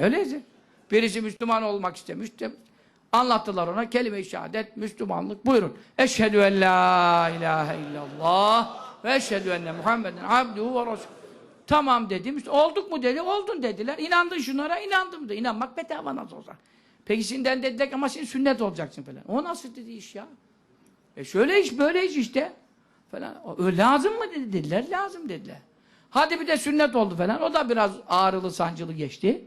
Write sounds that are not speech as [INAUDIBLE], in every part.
Öyleyse. Birisi Müslüman olmak istemiş. Anlattılar ona kelime-i şehadet, Müslümanlık. Buyurun. Eşhedü en la ilahe illallah ve eşhedü enne Muhammeden abduhu ve resul. Tamam dedim. İşte olduk mu dedi. Oldun dediler. İnandın şunlara. inandım da. İnanmak bedava nasıl olacak? Peki şimdiden dediler ama şimdi sünnet olacaksın falan. O nasıl dedi iş ya? E şöyle iş böyle iş işte. Falan. O, lazım mı dedi, dediler. Lazım dediler. Hadi bir de sünnet oldu falan. O da biraz ağrılı sancılı geçti.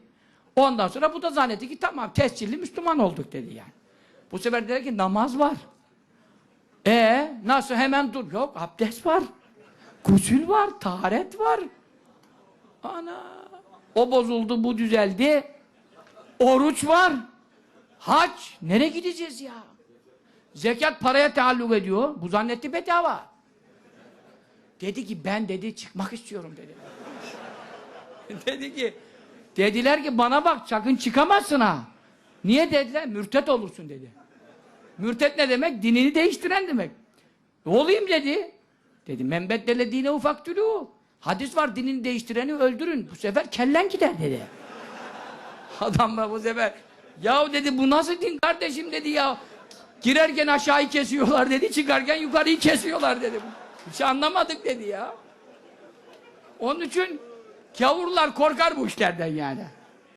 Ondan sonra bu da zannetti ki tamam tescilli Müslüman olduk dedi yani. Bu sefer dediler ki namaz var. E nasıl hemen dur? Yok abdest var. Gusül var, taharet var. Ana. O bozuldu, bu düzeldi. Oruç var. Hac. Nereye gideceğiz ya? Zekat paraya taalluk ediyor. Bu zannetti bedava. Dedi ki ben dedi çıkmak istiyorum dedi. [LAUGHS] dedi ki dediler ki bana bak sakın çıkamazsın ha. Niye dediler? Mürtet olursun dedi. Mürtet ne demek? Dinini değiştiren demek. Olayım dedi. Dedi membeddele dine ufak tülü. Hadis var dinini değiştireni öldürün. Bu sefer kellen gider dedi. [LAUGHS] Adam da bu sefer yahu dedi bu nasıl din kardeşim dedi ya. Girerken aşağıyı kesiyorlar dedi, çıkarken yukarıyı kesiyorlar dedi. Hiç anlamadık dedi ya. Onun için gavurlar korkar bu işlerden yani.